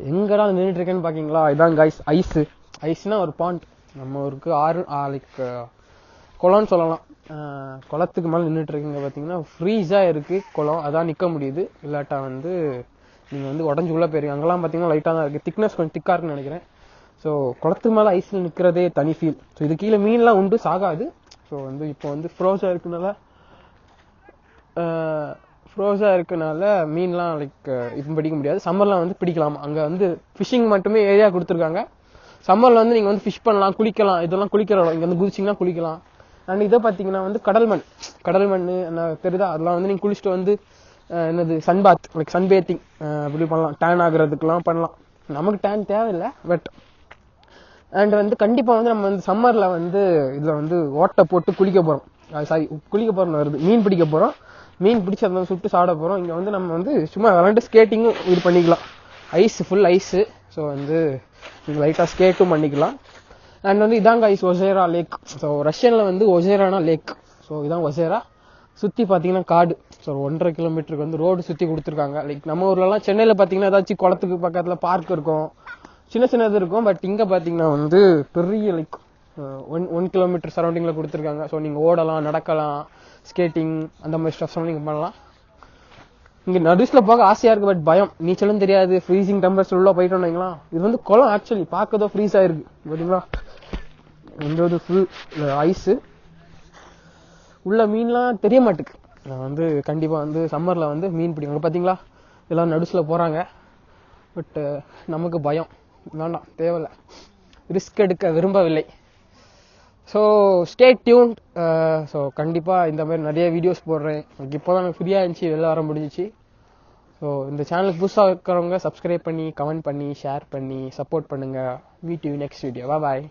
எங்கடா நின்றுட்டு இருக்கேன்னு பாக்கீங்களா? இதான் கைஸ் ஐஸ் ஐஸ்னா ஒரு பாண்ட் நம்ம ஊருக்கு ஆறு லைக் குளம்னு சொல்லலாம். குளத்துக்கு மேலே நின்றுட்டு இருக்கீங்க பாத்தீங்கன்னா ஃப்ரீஸா இருக்கு குளம். அதான் நிக்க முடியுது. இல்லாட்டா வந்து நீங்க வந்து உடஞ்சு உள்ள போயிருங்க அங்கெல்லாம் பாத்தீங்கன்னா லைட்டா தான் இருக்கு. திக்னஸ் கொஞ்சம் திக்கா இருக்குன்னு நினைக்கிறேன். ஸோ குளத்துக்கு மேலே ஐஸ்ல நிக்கிறதே தனி ஃபீல் ஸோ இது கீழே மீன்லாம் உண்டு சாகாது. ஸோ வந்து இப்போ வந்து ஃப்ரோஸா இருக்குனால ஃப்ரோஸாக இருக்கனால மீன்லாம் லைக் இப்போ பிடிக்க முடியாது. சம்மர்லாம் வந்து பிடிக்கலாம். அங்கே வந்து ஃபிஷிங் மட்டுமே ஏரியா கொடுத்துருக்காங்க. சம்மரில் வந்து நீங்கள் வந்து ஃபிஷ் பண்ணலாம் குளிக்கலாம். இதெல்லாம் குளிக்கிற இடம். வந்து குதிச்சிங்கன்னா குளிக்கலாம். அண்ட் இதை பார்த்தீங்கன்னா வந்து கடல் மண். கடல் மண் என்ன தெரியுதா? அதெல்லாம் வந்து நீங்கள் குளிச்சுட்டு வந்து என்னது என்னது சன்பாத் லைக் சன் பேத்திங் இப்படி பண்ணலாம். டேன் ஆகுறதுக்குலாம் பண்ணலாம். நமக்கு டேன் தேவையில்லை பட் அண்ட் வந்து கண்டிப்பாக வந்து நம்ம வந்து சம்மரில் வந்து இதில் வந்து ஓட்டை போட்டு குளிக்க போகிறோம் சாரி குளிக்க போகிறோம் வருது. மீன் பிடிக்க போகிறோம் மீன் பிடிச்சி அதை சுட்டு சாப்பிட போகிறோம் இங்கே வந்து நம்ம வந்து சும்மா விளாண்டு ஸ்கேட்டிங்கும் இது பண்ணிக்கலாம். ஐஸ் ஃபுல் ஐஸு ஸோ வந்து நீங்கள் லைட்டாக ஸ்கேட்டும் பண்ணிக்கலாம். அண்ட் வந்து இதாங்க ஐஸ் ஒசேரா லேக் ஸோ ரஷ்யனில் வந்து ஒசேரானா லேக் ஸோ இதான் ஒசேரா சுற்றி பார்த்தீங்கன்னா காடு. ஸோ ஒன்றரை கிலோமீட்டருக்கு வந்து ரோடு சுற்றி கொடுத்துருக்காங்க. லைக் நம்ம ஊர்லலாம் சென்னையில் பார்த்தீங்கன்னா ஏதாச்சும் குளத்துக்கு பக்கத்தில் பார்க் இருக்கும். சின்ன சின்னது இருக்கும். பட் இங்கே பார்த்தீங்கன்னா வந்து பெரிய லைக் ஒன் ஒன் கிலோமீட்டர் சரௌண்டிங்கில் கொடுத்துருக்காங்க. ஸோ நீங்கள் ஓடலாம் நடக்கலாம். ஸ்கேட்டிங் அந்த மாதிரி ஸ்டஃப்ஸ் நீங்கள் பண்ணலாம். இங்கே நடுஸில் போக ஆசையாக இருக்கு பட் பயம். நீச்சலும் தெரியாது ஃப்ரீசிங் டெம்பரேச்சர் உள்ள போயிட்டோம் வைங்களா. இது வந்து குளம் ஆக்சுவலி பார்க்கதோ ஃப்ரீஸ் ஆயிருக்கு பாத்தீங்களா? வந்து ஃபுல் ஐஸு உள்ள மீன்லாம் தெரிய மாட்டுக்கு. நான் வந்து கண்டிப்பாக வந்து சம்மரில் வந்து மீன் பிடிக்கும். பார்த்தீங்களா எல்லாம் நடுஸ்ல போகிறாங்க பட்டு uh, நமக்கு பயம். வேண்டாம் தேவையில்ல. ரிஸ்க் எடுக்க விரும்பவில்லை. ஸோ ஸ்டே டியூன் ஸோ கண்டிப்பாக இந்த மாதிரி நிறைய வீடியோஸ் போடுறேன். எனக்கு இப்போ தான் ஃப்ரீயாக இருந்துச்சு வெளில வர முடிஞ்சிச்சு. ஸோ இந்த சேனலுக்கு புதுசாக இருக்கிறவங்க சப்ஸ்கிரைப் பண்ணி கமெண்ட் பண்ணி ஷேர் பண்ணி சப்போர்ட் பண்ணுங்கள் meet you next video bye